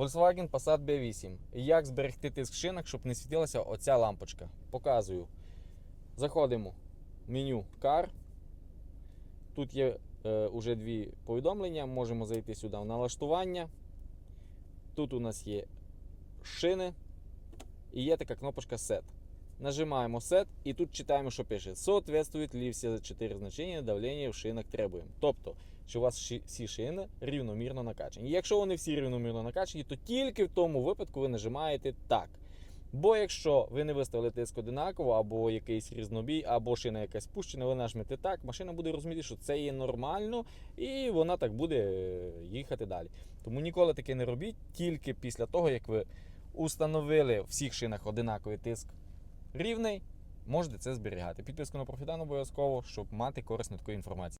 Volkswagen Passat B8. Як зберегти тиск в шинах, щоб не світилася оця лампочка? Показую. Заходимо в меню Car. Тут є е, уже дві повідомлення. Можемо зайти сюди в налаштування. Тут у нас є шини і є така кнопочка Set. Нажимаємо Set і тут читаємо, що пише. Соответствують ли всі чотири значення давлення в шинах требуємо. Тобто, що у вас всі шини рівномірно накачані. Якщо вони всі рівномірно накачані, то тільки в тому випадку ви нажимаєте так. Бо якщо ви не виставили тиск одинаково, або якийсь різнобій, або шина якась спущена, ви нажмете так, машина буде розуміти, що це є нормально, і вона так буде е, їхати далі. Тому ніколи таке не робіть, тільки після того, як ви установили в всіх шинах одинаковий тиск рівний, можете це зберігати. Підписку на профідан обов'язково, щоб мати корисну таку інформацію.